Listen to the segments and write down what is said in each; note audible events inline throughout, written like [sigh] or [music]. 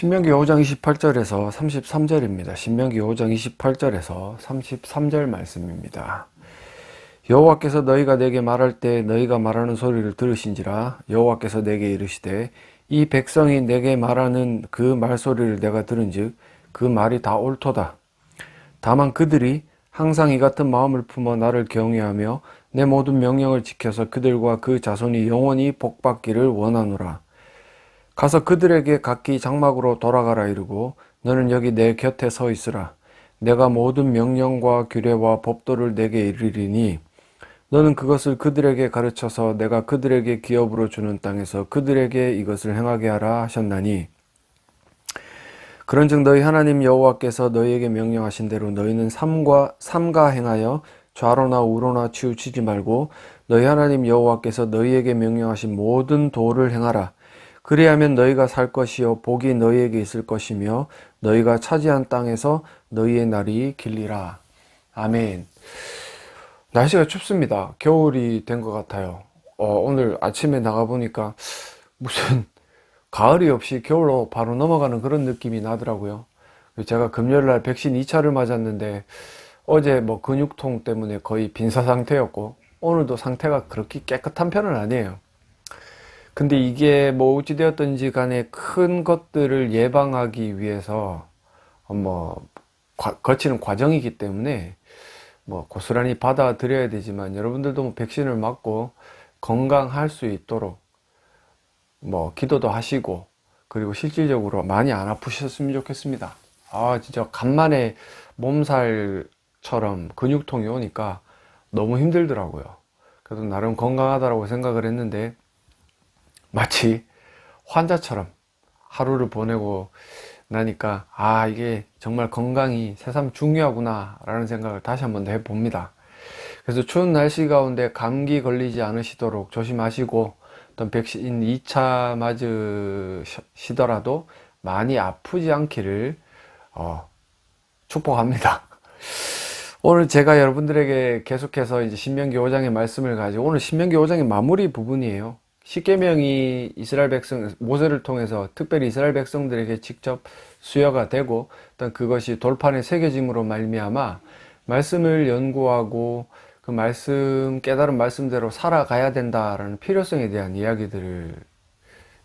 신명기 5장 28절에서 33절입니다. 신명기 5장 28절에서 33절 말씀입니다. 여호와께서 너희가 내게 말할 때 너희가 말하는 소리를 들으신지라 여호와께서 내게 이르시되 이 백성이 내게 말하는 그 말소리를 내가 들은즉 그 말이 다 옳도다. 다만 그들이 항상 이 같은 마음을 품어 나를 경외하며 내 모든 명령을 지켜서 그들과 그 자손이 영원히 복받기를 원하노라. 가서 그들에게 각기 장막으로 돌아가라 이르고 너는 여기 내 곁에 서 있으라. 내가 모든 명령과 규례와 법도를 내게 이르리니 너는 그것을 그들에게 가르쳐서 내가 그들에게 기업으로 주는 땅에서 그들에게 이것을 행하게 하라 하셨나니 그런즉 너희 하나님 여호와께서 너희에게 명령하신 대로 너희는 삼과 삼가 행하여 좌로나 우로나 치우치지 말고 너희 하나님 여호와께서 너희에게 명령하신 모든 도를 행하라. 그리하면 너희가 살 것이요 복이 너희에게 있을 것이며 너희가 차지한 땅에서 너희의 날이 길리라. 아멘. 날씨가 춥습니다. 겨울이 된 것 같아요. 어, 오늘 아침에 나가 보니까 무슨 [laughs] 가을이 없이 겨울로 바로 넘어가는 그런 느낌이 나더라고요. 제가 금요일 날 백신 2차를 맞았는데 어제 뭐 근육통 때문에 거의 빈사 상태였고 오늘도 상태가 그렇게 깨끗한 편은 아니에요. 근데 이게 뭐 어찌되었든지 간에 큰 것들을 예방하기 위해서 뭐 과- 거치는 과정이기 때문에 뭐 고스란히 받아들여야 되지만 여러분들도 뭐 백신을 맞고 건강할 수 있도록 뭐 기도도 하시고 그리고 실질적으로 많이 안 아프셨으면 좋겠습니다. 아 진짜 간만에 몸살처럼 근육통이 오니까 너무 힘들더라고요. 그래도 나름 건강하다라고 생각을 했는데 마치 환자처럼 하루를 보내고 나니까 아 이게 정말 건강이 새삼 중요하구나 라는 생각을 다시 한번 더 해봅니다. 그래서 추운 날씨 가운데 감기 걸리지 않으시도록 조심하시고 어떤 백신 2차 맞으시더라도 많이 아프지 않기를 어, 축복합니다. [laughs] 오늘 제가 여러분들에게 계속해서 이제 신명기 5장의 말씀을 가지고 오늘 신명기 5장의 마무리 부분이에요. 십계명이 이스라엘 백성 모세를 통해서 특별히 이스라엘 백성들에게 직접 수여가 되고 어떤 그것이 돌판에 새겨짐으로 말미암아 말씀을 연구하고 그 말씀 깨달은 말씀대로 살아가야 된다라는 필요성에 대한 이야기들을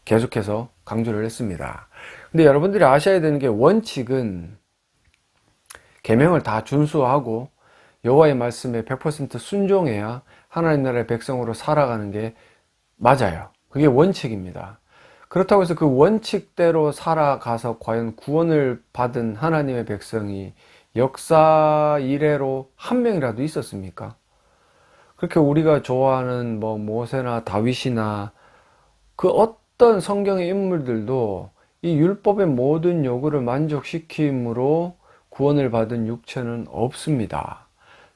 계속해서 강조를 했습니다. 근데 여러분들이 아셔야 되는 게 원칙은 계명을 다 준수하고 여호와의 말씀에 100% 순종해야 하나님 나라의 백성으로 살아가는 게 맞아요. 그게 원칙입니다. 그렇다고 해서 그 원칙대로 살아가서 과연 구원을 받은 하나님의 백성이 역사 이래로 한 명이라도 있었습니까? 그렇게 우리가 좋아하는 뭐 모세나 다윗이나 그 어떤 성경의 인물들도 이 율법의 모든 요구를 만족시킴으로 구원을 받은 육체는 없습니다.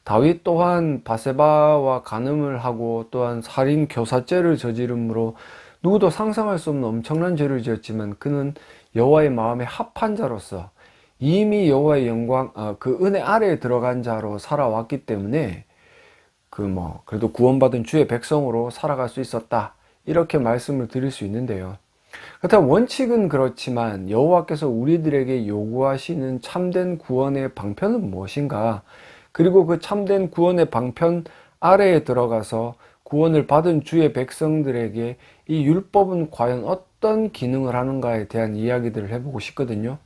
다윗 또한 바세바와 간음을 하고 또한 살인 교사죄를 저지름으로 누구도 상상할 수 없는 엄청난 죄를 지었지만 그는 여호와의 마음에 합한 자로서 이미 여호와의 영광 어, 그 은혜 아래에 들어간 자로 살아왔기 때문에 그 뭐 그래도 구원받은 주의 백성으로 살아갈 수 있었다 이렇게 말씀을 드릴 수 있는데요. 그렇다면 원칙은 그렇지만 여호와께서 우리들에게 요구하시는 참된 구원의 방편은 무엇인가? 그리고 그 참된 구원의 방편 아래에 들어가서 구원을 받은 주의 백성들에게 이 율법은 과연 어떤 기능을 하는가에 대한 이야기들을 해보고 싶거든요.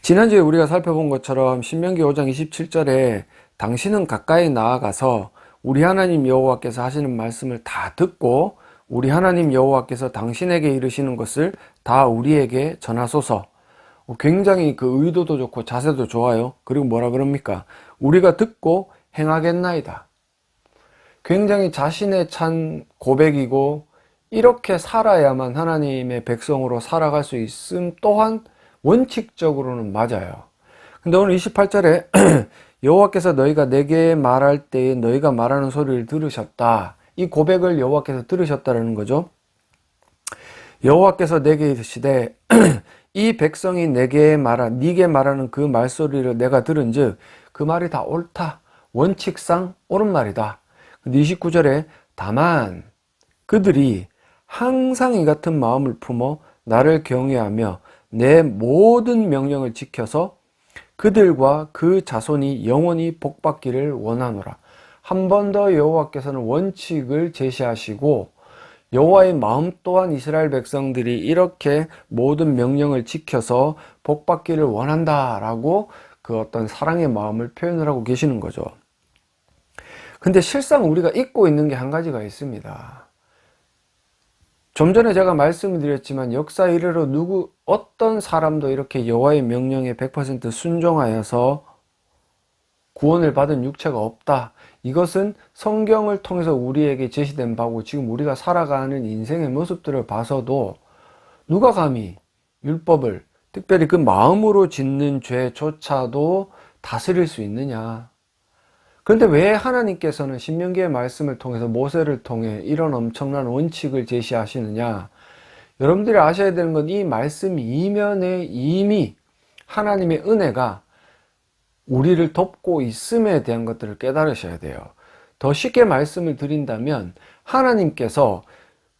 지난주에 우리가 살펴본 것처럼 신명기 5장 27절에 당신은 가까이 나아가서 우리 하나님 여호와께서 하시는 말씀을 다 듣고 우리 하나님 여호와께서 당신에게 이르시는 것을 다 우리에게 전하소서. 굉장히 그 의도도 좋고 자세도 좋아요. 그리고 뭐라 그럽니까? 우리가 듣고 행하겠나이다. 굉장히 자신의 찬 고백이고 이렇게 살아야만 하나님의 백성으로 살아갈 수 있음 또한 원칙적으로는 맞아요. 근데 오늘 28절에 [clears throat] 여호와께서 너희가 내게 말할 때에 너희가 말하는 소리를 들으셨다. 이 고백을 여호와께서 들으셨다는 거죠. 여호와께서 내게 이르시되 [clears throat] 이 백성이 내게 말하 네게 말하는 그 말소리를 내가 들은즉 그 말이 다 옳다. 원칙상 옳은 말이다. 근데 29절에 다만 그들이 항상 이 같은 마음을 품어 나를 경외하며 내 모든 명령을 지켜서 그들과 그 자손이 영원히 복받기를 원하노라. 한 번 더 여호와께서는 원칙을 제시하시고 여호와의 마음 또한 이스라엘 백성들이 이렇게 모든 명령을 지켜서 복받기를 원한다라고 그 어떤 사랑의 마음을 표현을 하고 계시는 거죠. 근데 실상 우리가 잊고 있는 게 한 가지가 있습니다. 좀 전에 제가 말씀을 드렸지만 역사 이래로 누구 어떤 사람도 이렇게 여호와의 명령에 100% 순종하여서 구원을 받은 육체가 없다. 이것은 성경을 통해서 우리에게 제시된 바고 지금 우리가 살아가는 인생의 모습들을 봐서도 누가 감히 율법을 특별히 그 마음으로 짓는 죄조차도 다스릴 수 있느냐. 그런데 왜 하나님께서는 신명기의 말씀을 통해서 모세를 통해 이런 엄청난 원칙을 제시하시느냐? 여러분들이 아셔야 되는 건 이 말씀 이면에 이미 하나님의 은혜가 우리를 돕고 있음에 대한 것들을 깨달으셔야 돼요. 더 쉽게 말씀을 드린다면 하나님께서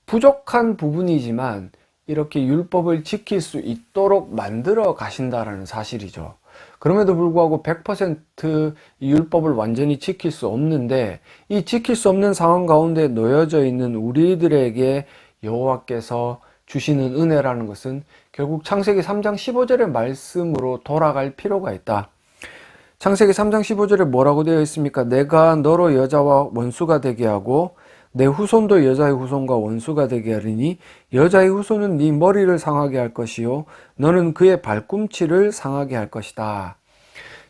부족한 부분이지만 이렇게 율법을 지킬 수 있도록 만들어 가신다라는 사실이죠. 그럼에도 불구하고 100% 율법을 완전히 지킬 수 없는데 이 지킬 수 없는 상황 가운데 놓여져 있는 우리들에게 여호와께서 주시는 은혜라는 것은 결국 창세기 3장 15절의 말씀으로 돌아갈 필요가 있다. 창세기 3장 15절에 뭐라고 되어 있습니까? 내가 너로 여자와 원수가 되게 하고 내 후손도 여자의 후손과 원수가 되게 하리니 여자의 후손은 네 머리를 상하게 할 것이요 너는 그의 발꿈치를 상하게 할 것이다.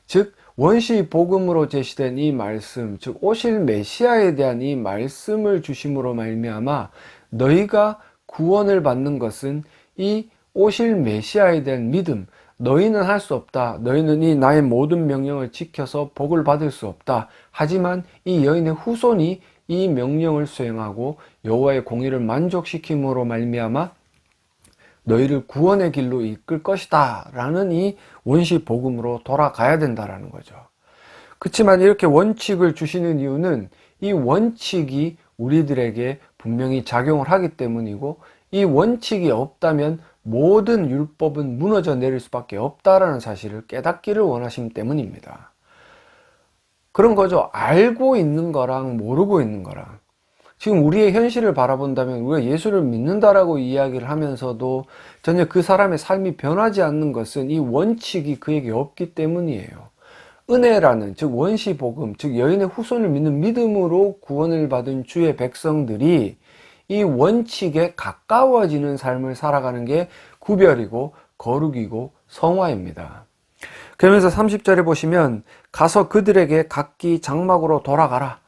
즉 원시 복음으로 제시된 이 말씀, 즉 오실 메시아에 대한 이 말씀을 주심으로 말미암아 너희가 구원을 받는 것은 이 오실 메시아에 대한 믿음, 너희는 할 수 없다. 너희는 이 나의 모든 명령을 지켜서 복을 받을 수 없다. 하지만 이 여인의 후손이 이 명령을 수행하고 여호와의 공의를 만족시킴으로 말미암아 너희를 구원의 길로 이끌 것이다. 라는 이 원시 복음으로 돌아가야 된다라는 거죠. 그렇지만 이렇게 원칙을 주시는 이유는 이 원칙이 우리들에게 분명히 작용을 하기 때문이고 이 원칙이 없다면 모든 율법은 무너져 내릴 수밖에 없다라는 사실을 깨닫기를 원하심 때문입니다. 그런 거죠. 알고 있는 거랑 모르고 있는 거랑. 지금 우리의 현실을 바라본다면 우리가 예수를 믿는다라고 이야기를 하면서도 전혀 그 사람의 삶이 변하지 않는 것은 이 원칙이 그에게 없기 때문이에요. 은혜라는 즉 원시 복음 즉 여인의 후손을 믿는 믿음으로 구원을 받은 주의 백성들이 이 원칙에 가까워지는 삶을 살아가는 게 구별이고 거룩이고 성화입니다. 그러면서 30절에 보시면 가서 그들에게 각기 장막으로 돌아가라.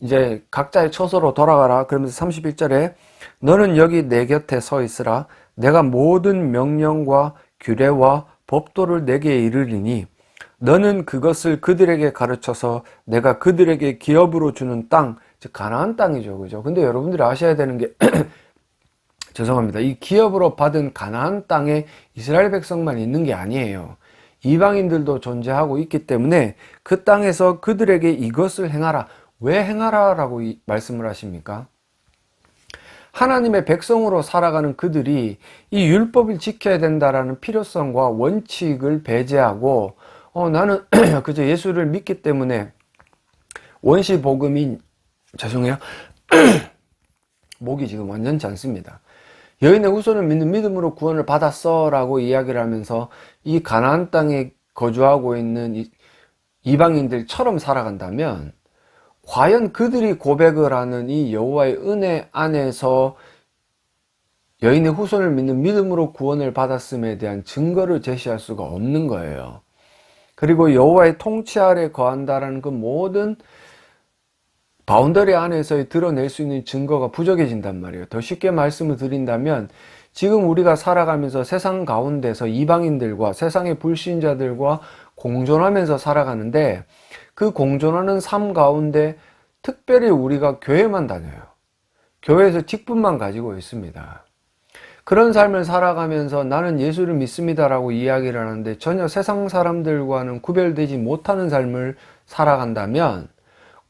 이제 각자의 처소로 돌아가라. 그러면서 31절에 너는 여기 내 곁에 서 있으라. 내가 모든 명령과 규례와 법도를 내게 이르리니 너는 그것을 그들에게 가르쳐서 내가 그들에게 기업으로 주는 땅, 즉 가나안 땅이죠. 그죠? 근데 여러분들이 아셔야 되는 게 [clears throat] 죄송합니다. 이 기업으로 받은 가나안 땅에 이스라엘 백성만 있는 게 아니에요. 이방인들도 존재하고 있기 때문에 그 땅에서 그들에게 이것을 행하라. 왜 행하라 라고 말씀을 하십니까? 하나님의 백성으로 살아가는 그들이 이 율법을 지켜야 된다라는 필요성과 원칙을 배제하고 어, 나는 [clears throat] 그저 예수를 믿기 때문에 원시 복음인 죄송해요. [clears throat] 목이 지금 완전치 않습니다. 여인의 후손을 믿는 믿음으로 구원을 받았어 라고 이야기를 하면서 이 가나안 땅에 거주하고 있는 이방인들처럼 살아간다면 과연 그들이 고백을 하는 이 여호와의 은혜 안에서 여인의 후손을 믿는 믿음으로 구원을 받았음에 대한 증거를 제시할 수가 없는 거예요. 그리고 여호와의 통치 아래 거한다라는 그 모든 바운더리 안에서 드러낼 수 있는 증거가 부족해진단 말이에요. 더 쉽게 말씀을 드린다면 지금 우리가 살아가면서 세상 가운데서 이방인들과 세상의 불신자들과 공존하면서 살아가는데 그 공존하는 삶 가운데 특별히 우리가 교회만 다녀요. 교회에서 직분만 가지고 있습니다. 그런 삶을 살아가면서 나는 예수를 믿습니다라고 이야기를 하는데 전혀 세상 사람들과는 구별되지 못하는 삶을 살아간다면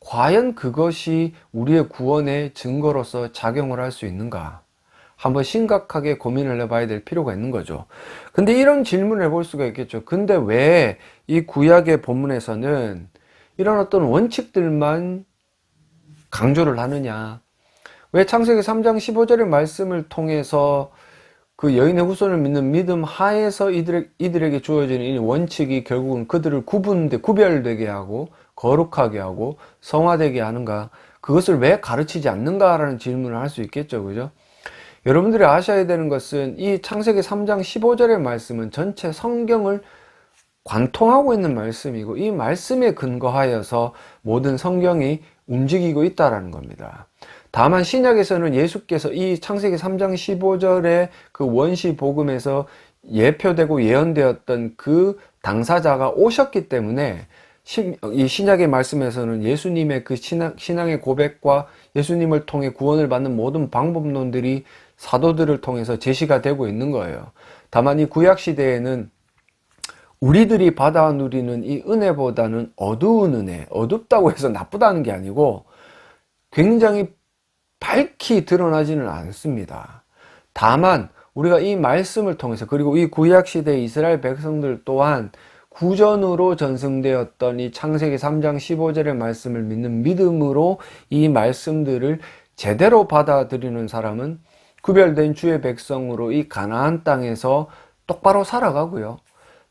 과연 그것이 우리의 구원의 증거로서 작용을 할 수 있는가? 한번 심각하게 고민을 해봐야 될 필요가 있는 거죠. 근데 이런 질문을 해볼 수가 있겠죠. 근데 왜 이 구약의 본문에서는 이런 어떤 원칙들만 강조를 하느냐? 왜 창세기 3장 15절의 말씀을 통해서 그 여인의 후손을 믿는 믿음 하에서 이들에, 이들에게 주어지는 이 원칙이 결국은 그들을 구분되, 구별되게 하고, 거룩하게 하고, 성화되게 하는가? 그것을 왜 가르치지 않는가라는 질문을 할 수 있겠죠. 그죠? 여러분들이 아셔야 되는 것은 이 창세기 3장 15절의 말씀은 전체 성경을 관통하고 있는 말씀이고 이 말씀에 근거하여서 모든 성경이 움직이고 있다라는 겁니다. 다만 신약에서는 예수께서 이 창세기 3장 15절의 그 원시 복음에서 예표되고 예언되었던 그 당사자가 오셨기 때문에 이 신약의 말씀에서는 예수님의 그 신앙, 신앙의 고백과 예수님을 통해 구원을 받는 모든 방법론들이 사도들을 통해서 제시가 되고 있는 거예요. 다만 이 구약 시대에는 우리들이 받아 누리는 이 은혜보다는 어두운 은혜, 어둡다고 해서 나쁘다는 게 아니고 굉장히 밝히 드러나지는 않습니다. 다만 우리가 이 말씀을 통해서 그리고 이 구약 시대 이스라엘 백성들 또한 구전으로 전승되었던 이 창세기 3장 15절의 말씀을 믿는 믿음으로 이 말씀들을 제대로 받아들이는 사람은 구별된 주의 백성으로 이 가나안 땅에서 똑바로 살아가고요.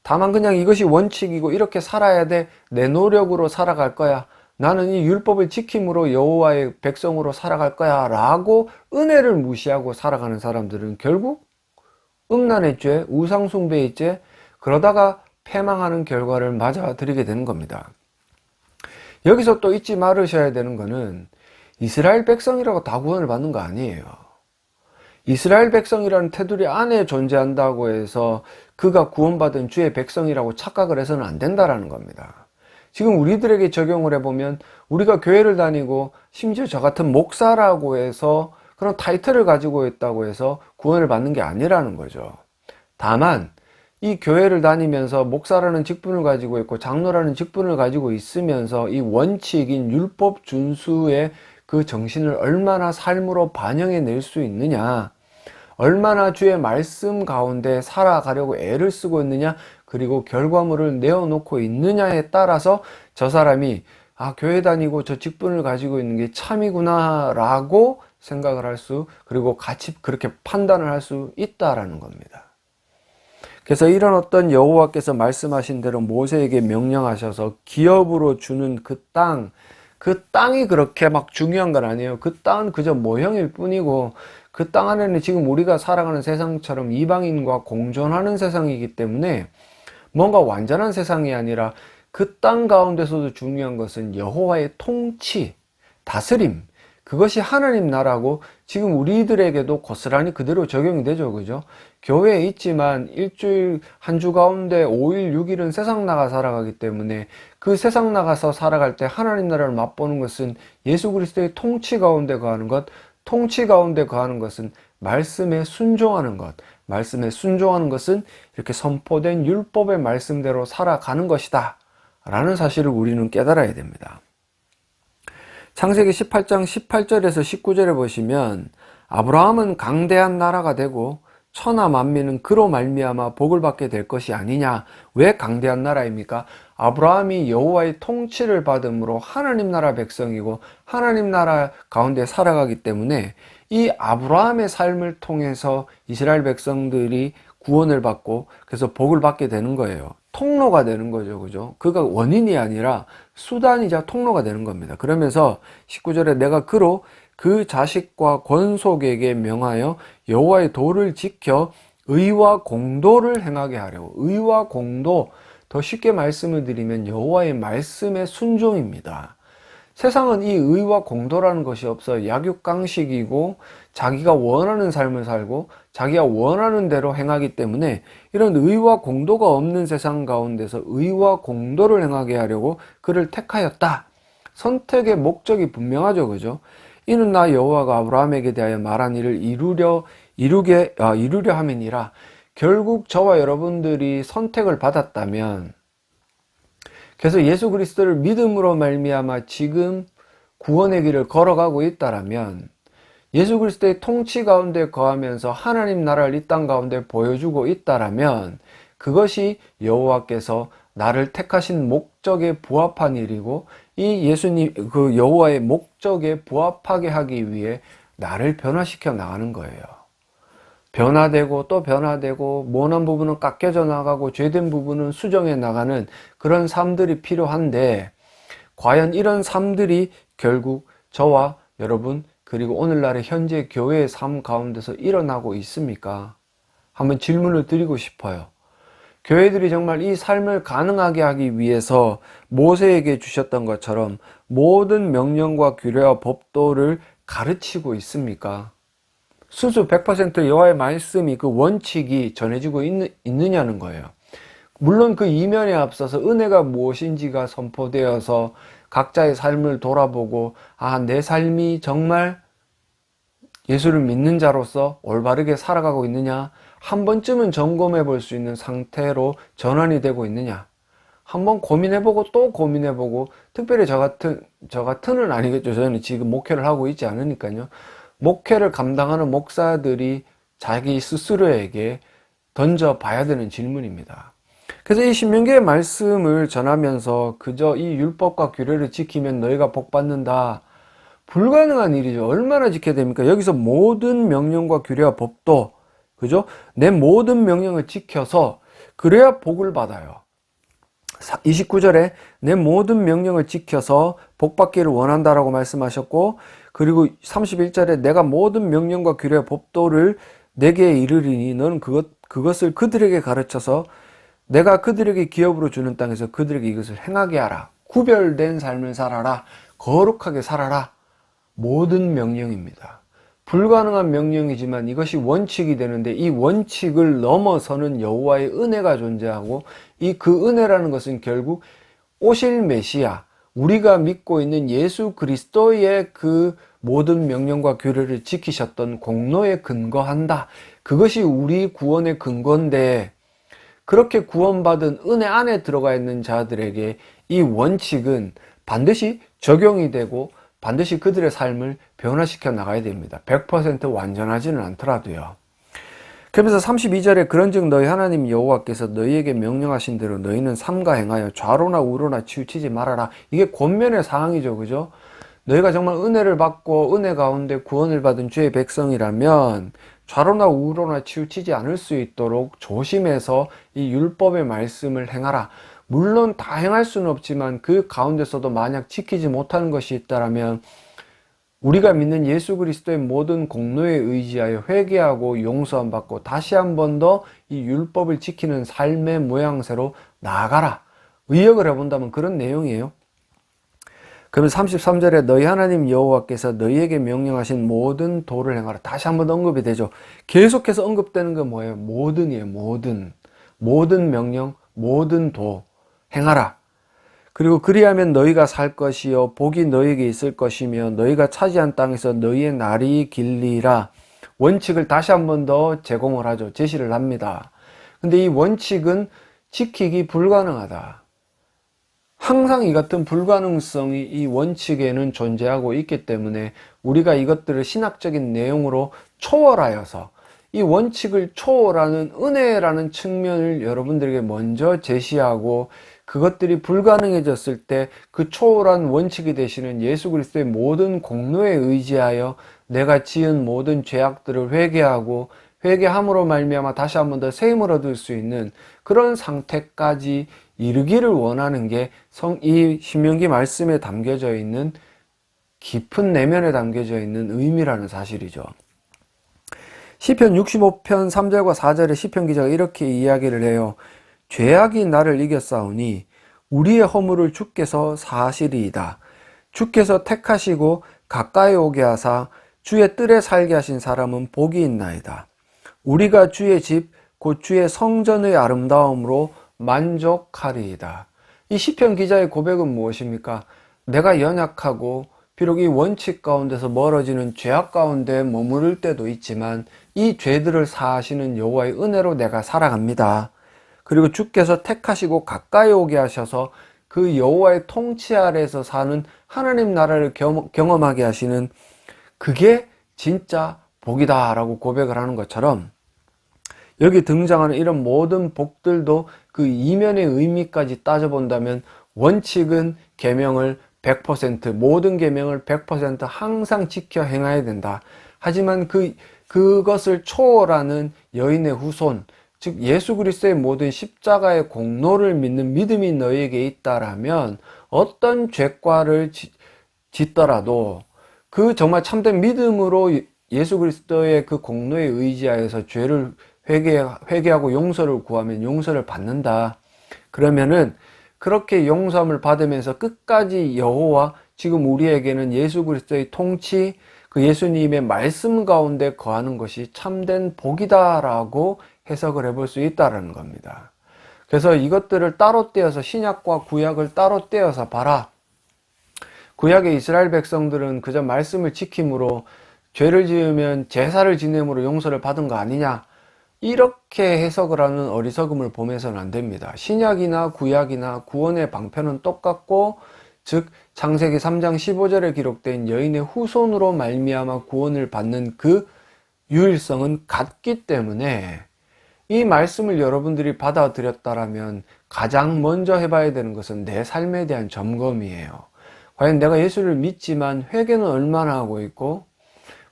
다만 그냥 이것이 원칙이고 이렇게 살아야 돼. 내 노력으로 살아갈 거야. 나는 이 율법을 지킴으로 여호와의 백성으로 살아갈 거야. 라고 은혜를 무시하고 살아가는 사람들은 결국 음란의 죄, 우상숭배의 죄, 그러다가 패망하는 결과를 맞아들이게 되는 겁니다. 여기서 또 잊지 말으셔야 되는 것은 이스라엘 백성이라고 다 구원을 받는 거 아니에요. 이스라엘 백성이라는 테두리 안에 존재한다고 해서 그가 구원받은 주의 백성이라고 착각을 해서는 안 된다라는 겁니다. 지금 우리들에게 적용을 해보면 우리가 교회를 다니고 심지어 저 같은 목사라고 해서 그런 타이틀을 가지고 있다고 해서 구원을 받는 게 아니라는 거죠. 다만 이 교회를 다니면서 목사라는 직분을 가지고 있고 장로라는 직분을 가지고 있으면서 이 원칙인 율법 준수의 그 정신을 얼마나 삶으로 반영해 낼 수 있느냐. 얼마나 주의 말씀 가운데 살아가려고 애를 쓰고 있느냐, 그리고 결과물을 내어놓고 있느냐에 따라서 저 사람이 아, 교회 다니고 저 직분을 가지고 있는 게 참이구나, 라고 생각을 할 수, 그리고 같이 그렇게 판단을 할 수 있다라는 겁니다. 그래서 이런 어떤 여호와께서 말씀하신 대로 모세에게 명령하셔서 기업으로 주는 그 땅, 그 땅이 그렇게 막 중요한 건 아니에요. 그 땅은 그저 모형일 뿐이고 그 땅 안에는 지금 우리가 살아가는 세상처럼 이방인과 공존하는 세상이기 때문에 뭔가 완전한 세상이 아니라 그 땅 가운데서도 중요한 것은 여호와의 통치, 다스림, 그것이 하나님 나라고 지금 우리들에게도 고스란히 그대로 적용이 되죠. 그죠? 교회에 있지만 일주일 한 주 가운데 5일, 6일은 세상 나가 살아가기 때문에 그 세상 나가서 살아갈 때 하나님 나라를 맛보는 것은 예수 그리스도의 통치 가운데 거하는 것, 통치 가운데 거하는 것은 말씀에 순종하는 것. 말씀에 순종하는 것은 이렇게 선포된 율법의 말씀대로 살아가는 것이다. 라는 사실을 우리는 깨달아야 됩니다. 창세기 18장 18절에서 19절에 보시면 아브라함은 강대한 나라가 되고 천하 만민은 그로 말미암아 복을 받게 될 것이 아니냐. 왜 강대한 나라입니까? 아브라함이 여호와의 통치를 받음으로 하나님 나라 백성이고 하나님 나라 가운데 살아가기 때문에 이 아브라함의 삶을 통해서 이스라엘 백성들이 구원을 받고 그래서 복을 받게 되는 거예요. 통로가 되는 거죠. 그죠? 그가 원인이 아니라 수단이자 통로가 되는 겁니다. 그러면서 19절에 내가 그로 그 자식과 권속에게 명하여 여호와의 도를 지켜 의와 공도를 행하게 하려고 의와 공도 더 쉽게 말씀을 드리면 여호와의 말씀의 순종입니다. 세상은 이 의와 공도라는 것이 없어 약육강식이고 자기가 원하는 삶을 살고 자기가 원하는 대로 행하기 때문에 이런 의와 공도가 없는 세상 가운데서 의와 공도를 행하게 하려고 그를 택하였다. 선택의 목적이 분명하죠. 그죠? 이는 나 여호와가 아브라함에게 대하여 말한 일을 이루려 이루게 아, 이루려 함이니라. 결국 저와 여러분들이 선택을 받았다면 그래서 예수 그리스도를 믿음으로 말미암아 지금 구원의 길을 걸어가고 있다라면 예수 그리스도의 통치 가운데 거하면서 하나님 나라를 이 땅 가운데 보여주고 있다라면 그것이 여호와께서 나를 택하신 목적에 부합한 일이고 이 예수님 그 여호와의 목적에 부합하게 하기 위해 나를 변화시켜 나가는 거예요. 변화되고 또 변화되고 모난 부분은 깎여져 나가고 죄된 부분은 수정해 나가는 그런 삶들이 필요한데 과연 이런 삶들이 결국 저와 여러분 그리고 오늘날의 현재 교회의 삶 가운데서 일어나고 있습니까? 한번 질문을 드리고 싶어요. 교회들이 정말 이 삶을 가능하게 하기 위해서 모세에게 주셨던 것처럼 모든 명령과 규례와 법도를 가르치고 있습니까? 수수 100% 여호와의 말씀이 그 원칙이 전해지고 있느, 있느냐는 거예요. 물론 그 이면에 앞서서 은혜가 무엇인지가 선포되어서 각자의 삶을 돌아보고 아, 내 삶이 정말 예수를 믿는 자로서 올바르게 살아가고 있느냐 한 번쯤은 점검해 볼 수 있는 상태로 전환이 되고 있느냐 한번 고민해보고 또 고민해보고 특별히 저 같은 저 같은은 아니겠죠 저는 지금 목회를 하고 있지 않으니까요 목회를 감당하는 목사들이 자기 스스로에게 던져 봐야 되는 질문입니다. 그래서 이 신명기의 말씀을 전하면서 그저 이 율법과 규례를 지키면 너희가 복 받는다. 불가능한 일이죠. 얼마나 지켜야 됩니까? 여기서 모든 명령과 규례와 법도 그죠? 내 모든 명령을 지켜서 그래야 복을 받아요. 29절에 내 모든 명령을 지켜서 복 받기를 원한다라고 말씀하셨고 그리고 31절에 내가 모든 명령과 규례 법도를 내게 이르리니 너는 그것 그것을 그들에게 가르쳐서 내가 그들에게 기업으로 주는 땅에서 그들에게 이것을 행하게 하라. 구별된 삶을 살아라. 거룩하게 살아라. 모든 명령입니다. 불가능한 명령이지만 이것이 원칙이 되는데 이 원칙을 넘어서는 여호와의 은혜가 존재하고 이 그 은혜라는 것은 결국 오실 메시아 우리가 믿고 있는 예수 그리스도의 그 모든 명령과 규례를 지키셨던 공로에 근거한다. 그것이 우리 구원의 근거인데 그렇게 구원받은 은혜 안에 들어가 있는 자들에게 이 원칙은 반드시 적용이 되고 반드시 그들의 삶을 변화시켜 나가야 됩니다. 100% 완전하지는 않더라도요. 그러면서 32절에 그런즉 너희 하나님 여호와께서 너희에게 명령하신 대로 너희는 삼가 행하여 좌로나 우로나 치우치지 말아라. 이게 권면의 상황이죠. 그죠? 너희가 정말 은혜를 받고 은혜 가운데 구원을 받은 주의 백성이라면 좌로나 우로나 치우치지 않을 수 있도록 조심해서 이 율법의 말씀을 행하라. 물론 다 행할 수는 없지만 그 가운데서도 만약 지키지 못하는 것이 있다라면 우리가 믿는 예수 그리스도의 모든 공로에 의지하여 회개하고 용서함 받고 다시 한 번 더 이 율법을 지키는 삶의 모양새로 나아가라. 의역을 해본다면 그런 내용이에요. 그러면 33절에 너희 하나님 여호와께서 너희에게 명령하신 모든 도를 행하라. 다시 한번 언급이 되죠. 계속해서 언급되는 건 뭐예요? 모든이에요. 모든. 모든 명령, 모든 도. 행하라. 그리고 그리하면 너희가 살 것이요 복이 너희에게 있을 것이며 너희가 차지한 땅에서 너희의 날이 길리라. 원칙을 다시 한 번 더 제공을 하죠. 제시를 합니다. 근데 이 원칙은 지키기 불가능하다. 항상 이 같은 불가능성이 이 원칙에는 존재하고 있기 때문에 우리가 이것들을 신학적인 내용으로 초월하여서 이 원칙을 초월하는 은혜라는 측면을 여러분들에게 먼저 제시하고 그것들이 불가능해졌을 때 그 초월한 원칙이 되시는 예수 그리스도의 모든 공로에 의지하여 내가 지은 모든 죄악들을 회개하고 회개함으로 말미암아 다시 한 번 더 세임을 얻을 수 있는 그런 상태까지 이르기를 원하는 게 성 이 신명기 말씀에 담겨져 있는 깊은 내면에 담겨져 있는 의미라는 사실이죠. 시편 65편 3절과 4절에 시편 기자가 이렇게 이야기를 해요. 죄악이 나를 이겼사오니 우리의 허물을 주께서 사시리이다. 주께서 택하시고 가까이 오게 하사 주의 뜰에 살게 하신 사람은 복이 있나이다. 우리가 주의 집, 곧 주의 성전의 아름다움으로 만족하리이다. 이 시편 기자의 고백은 무엇입니까? 내가 연약하고 비록 이 원칙 가운데서 멀어지는 죄악 가운데 머무를 때도 있지만 이 죄들을 사하시는 여호와의 은혜로 내가 살아갑니다. 그리고 주께서 택하시고 가까이 오게 하셔서 그 여호와의 통치 아래에서 사는 하나님 나라를 경험하게 하시는 그게 진짜 복이다 라고 고백을 하는 것처럼 여기 등장하는 이런 모든 복들도 그 이면의 의미까지 따져본다면 원칙은 계명을 100% 모든 계명을 100% 항상 지켜 행해야 된다. 하지만 그 그것을 초월하는 여인의 후손, 즉 예수 그리스도의 모든 십자가의 공로를 믿는 믿음이 너에게 있다라면 어떤 죄과를 짓더라도 그 정말 참된 믿음으로 예수 그리스도의 그 공로에 의지하여서 죄를 회개, 회개하고 용서를 구하면 용서를 받는다. 그러면은 그렇게 용서함을 받으면서 끝까지 여호와 지금 우리에게는 예수 그리스도의 통치, 그 예수님의 말씀 가운데 거하는 것이 참된 복이다라고 해석을 해볼 수 있다라는 겁니다. 그래서 이것들을 따로 떼어서 신약과 구약을 따로 떼어서 봐라. 구약의 이스라엘 백성들은 그저 말씀을 지킴으로 죄를 지으면 제사를 지냄으로 용서를 받은 거 아니냐? 이렇게 해석을 하는 어리석음을 보면서는 안 됩니다. 신약이나 구약이나 구원의 방편은 똑같고 즉 창세기 3장 15절에 기록된 여인의 후손으로 말미암아 구원을 받는 그 유일성은 같기 때문에 이 말씀을 여러분들이 받아들였다라면 가장 먼저 해봐야 되는 것은 내 삶에 대한 점검이에요. 과연 내가 예수를 믿지만 회개는 얼마나 하고 있고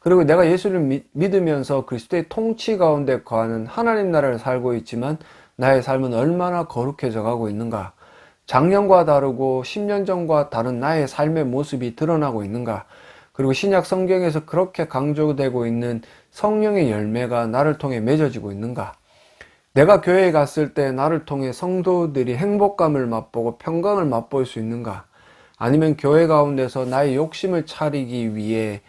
그리고 내가 예수를 믿으면서 그리스도의 통치 가운데 거하는 하나님 나라를 살고 있지만 나의 삶은 얼마나 거룩해져 가고 있는가? 작년과 다르고 10년 전과 다른 나의 삶의 모습이 드러나고 있는가? 그리고 신약 성경에서 그렇게 강조되고 있는 성령의 열매가 나를 통해 맺어지고 있는가? 내가 교회에 갔을 때 나를 통해 성도들이 행복감을 맛보고 평강을 맛볼 수 있는가? 아니면 교회 가운데서 나의 욕심을 차리기 위해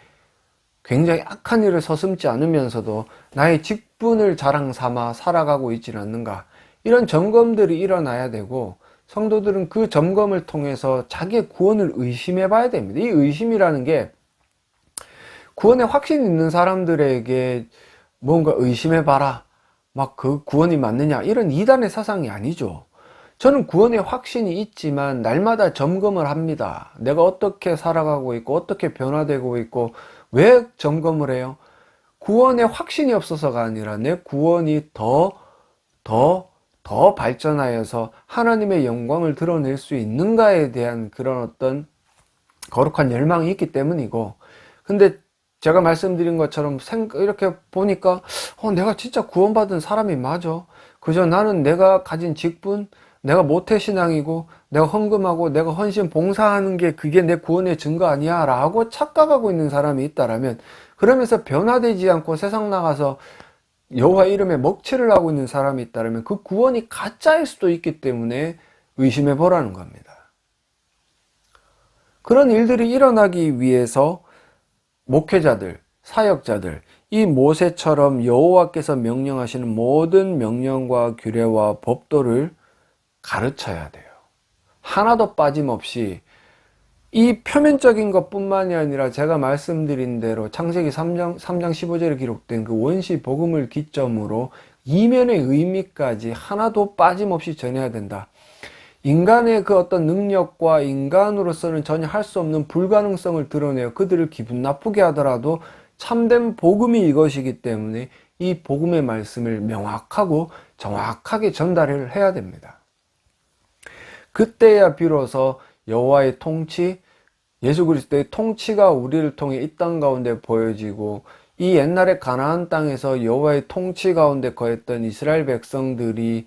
굉장히 악한 일을 서슴지 않으면서도 나의 직분을 자랑 삼아 살아가고 있지는 않는가. 이런 점검들이 일어나야 되고 성도들은 그 점검을 통해서 자기의 구원을 의심해 봐야 됩니다. 이 의심이라는 게 구원에 확신 있는 사람들에게 뭔가 의심해 봐라. 막 그 구원이 맞느냐. 이런 이단의 사상이 아니죠. 저는 구원에 확신이 있지만 날마다 점검을 합니다. 내가 어떻게 살아가고 있고 어떻게 변화되고 있고 왜 점검을 해요? 구원에 확신이 없어서가 아니라 내 구원이 더, 더, 더 발전하여서 하나님의 영광을 드러낼 수 있는가에 대한 그런 어떤 거룩한 열망이 있기 때문이고, 근데 제가 말씀드린 것처럼 이렇게 보니까, 어, 내가 진짜 구원받은 사람이 맞아. 그저 나는 내가 가진 직분, 내가 모태신앙이고 내가 헌금하고 내가 헌신 봉사하는 게 그게 내 구원의 증거 아니야 라고 착각하고 있는 사람이 있다라면 그러면서 변화되지 않고 세상 나가서 여호와 이름에 먹칠을 하고 있는 사람이 있다면 그 구원이 가짜일 수도 있기 때문에 의심해 보라는 겁니다. 그런 일들이 일어나기 위해서 목회자들, 사역자들, 이 모세처럼 여호와께서 명령하시는 모든 명령과 규례와 법도를 가르쳐야 돼요. 하나도 빠짐없이 이 표면적인 것 뿐만이 아니라 제가 말씀드린 대로 창세기 3장, 3장 15절에 기록된 그 원시 복음을 기점으로 이면의 의미까지 하나도 빠짐없이 전해야 된다. 인간의 그 어떤 능력과 인간으로서는 전혀 할 수 없는 불가능성을 드러내어 그들을 기분 나쁘게 하더라도 참된 복음이 이것이기 때문에 이 복음의 말씀을 명확하고 정확하게 전달을 해야 됩니다. 그때야 비로소 여호와의 통치, 예수 그리스도의 통치가 우리를 통해 이 땅 가운데 보여지고 이 옛날에 가나안 땅에서 여호와의 통치 가운데 거했던 이스라엘 백성들이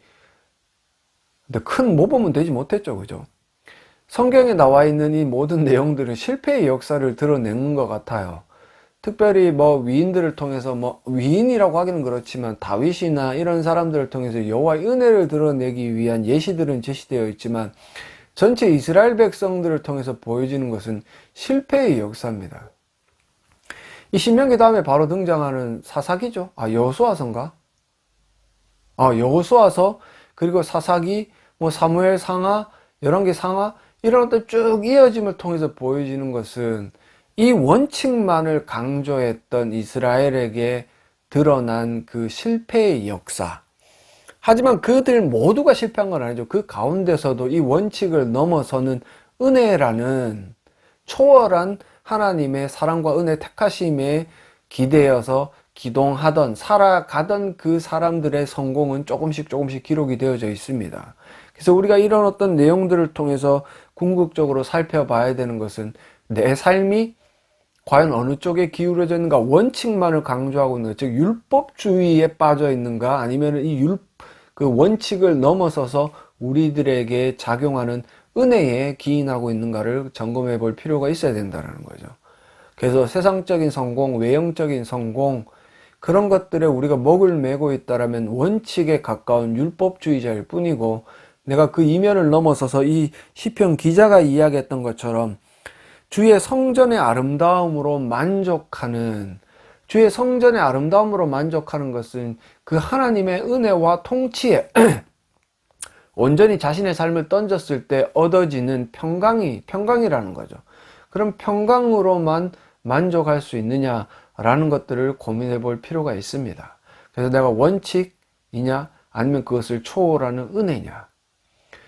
큰 모범은 되지 못했죠, 그죠? 성경에 나와 있는 이 모든 내용들은 실패의 역사를 드러내는 것 같아요. 특별히 뭐 위인들을 통해서 뭐 위인이라고 하기는 그렇지만 다윗이나 이런 사람들을 통해서 여호와의 은혜를 드러내기 위한 예시들은 제시되어 있지만 전체 이스라엘 백성들을 통해서 보여지는 것은 실패의 역사입니다. 이 신명기 다음에 바로 등장하는 사사기죠. 아 여호수아서인가? 아 여호수아서 그리고 사사기 뭐 사무엘 상하 열왕기 상하 이런 어떤 쭉 이어짐을 통해서 보여지는 것은 이 원칙만을 강조했던 이스라엘에게 드러난 그 실패의 역사. 하지만 그들 모두가 실패한 건 아니죠. 그 가운데서도 이 원칙을 넘어서는 은혜라는 초월한 하나님의 사랑과 은혜 택하심의 기대어서 기동하던 살아가던 그 사람들의 성공은 조금씩 조금씩 기록이 되어져 있습니다. 그래서 우리가 이런 어떤 내용들을 통해서 궁극적으로 살펴봐야 되는 것은 내 삶이 과연 어느 쪽에 기울어져 있는가 원칙만을 강조하고 있는 즉 율법주의에 빠져 있는가 아니면 이 율 그 원칙을 넘어서서 우리들에게 작용하는 은혜에 기인하고 있는가를 점검해 볼 필요가 있어야 된다는 거죠. 그래서 세상적인 성공, 외형적인 성공 그런 것들에 우리가 먹을 메고 있다라면 원칙에 가까운 율법주의자일 뿐이고 내가 그 이면을 넘어서서 이 시편 기자가 이야기했던 것처럼 주의 성전의 아름다움으로 만족하는 주의 성전의 아름다움으로 만족하는 것은 그 하나님의 은혜와 통치에 [clears throat] 온전히 자신의 삶을 던졌을 때 얻어지는 평강이 평강이라는 거죠. 그럼 평강으로만 만족할 수 있느냐라는 것들을 고민해 볼 필요가 있습니다. 그래서 내가 원칙이냐 아니면 그것을 초월하는 은혜냐.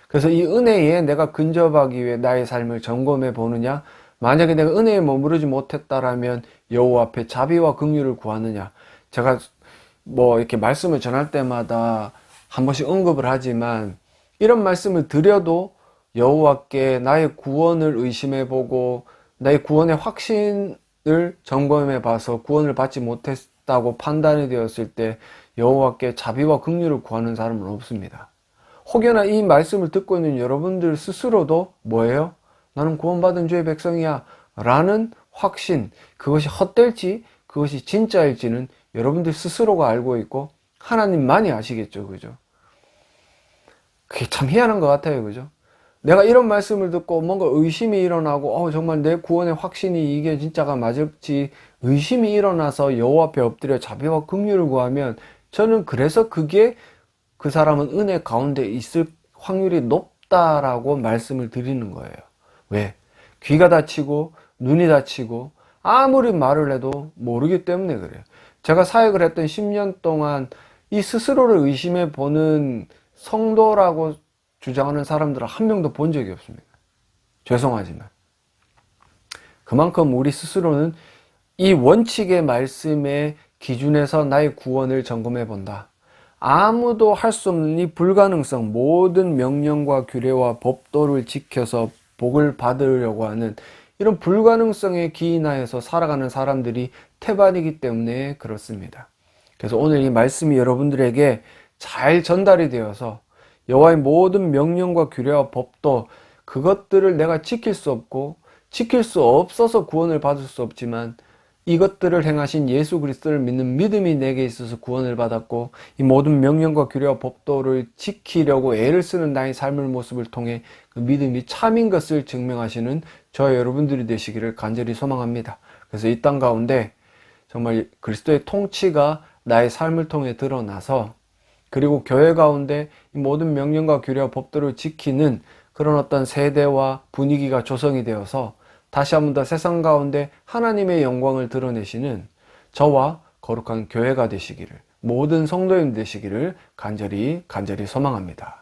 그래서 이 은혜에 내가 근접하기 위해 나의 삶을 점검해 보느냐 만약에 내가 은혜에 머무르지 못했다라면 여호와 앞에 자비와 긍휼을 구하느냐. 제가 뭐 이렇게 말씀을 전할 때마다 한 번씩 언급을 하지만 이런 말씀을 드려도 여호와께 나의 구원을 의심해 보고 나의 구원의 확신을 점검해 봐서 구원을 받지 못했다고 판단이 되었을 때 여호와께 자비와 긍휼을 구하는 사람은 없습니다. 혹여나 이 말씀을 듣고 있는 여러분들 스스로도 뭐예요? 나는 구원받은 주의 백성이야. 라는 확신, 그것이 헛될지, 그것이 진짜일지는 여러분들 스스로가 알고 있고, 하나님만이 아시겠죠. 그죠? 그게 참 희한한 것 같아요. 그죠? 내가 이런 말씀을 듣고 뭔가 의심이 일어나고, 어, 정말 내 구원의 확신이 이게 진짜가 맞을지 의심이 일어나서 여호와 앞에 엎드려 자비와 긍휼을 구하면 저는 그래서 그게 그 사람은 은혜 가운데 있을 확률이 높다라고 말씀을 드리는 거예요. 왜? 귀가 다치고 눈이 다치고 아무리 말을 해도 모르기 때문에 그래요. 제가 사역을 했던 10년 동안 이 스스로를 의심해 보는 성도라고 주장하는 사람들을 한 명도 본 적이 없습니다. 죄송하지만. 그만큼 우리 스스로는 이 원칙의 말씀의 기준에서 나의 구원을 점검해 본다. 아무도 할 수 없는 이 불가능성, 모든 명령과 규례와 법도를 지켜서 복을 받으려고 하는 이런 불가능성에 기인하여서 살아가는 사람들이 태반이기 때문에 그렇습니다. 그래서 오늘 이 말씀이 여러분들에게 잘 전달이 되어서 여호와의 모든 명령과 규례와 법도 그것들을 내가 지킬 수 없고 지킬 수 없어서 구원을 받을 수 없지만 이것들을 행하신 예수 그리스도를 믿는 믿음이 내게 있어서 구원을 받았고 이 모든 명령과 규례와 법도를 지키려고 애를 쓰는 나의 삶의 모습을 통해 그 믿음이 참인 것을 증명하시는 저 여러분들이 되시기를 간절히 소망합니다. 그래서 이 땅 가운데 정말 그리스도의 통치가 나의 삶을 통해 드러나서 그리고 교회 가운데 이 모든 명령과 규례와 법도를 지키는 그런 어떤 세대와 분위기가 조성이 되어서 다시 한 번 더 세상 가운데 하나님의 영광을 드러내시는 저와 거룩한 교회가 되시기를 모든 성도님 되시기를 간절히 간절히 소망합니다.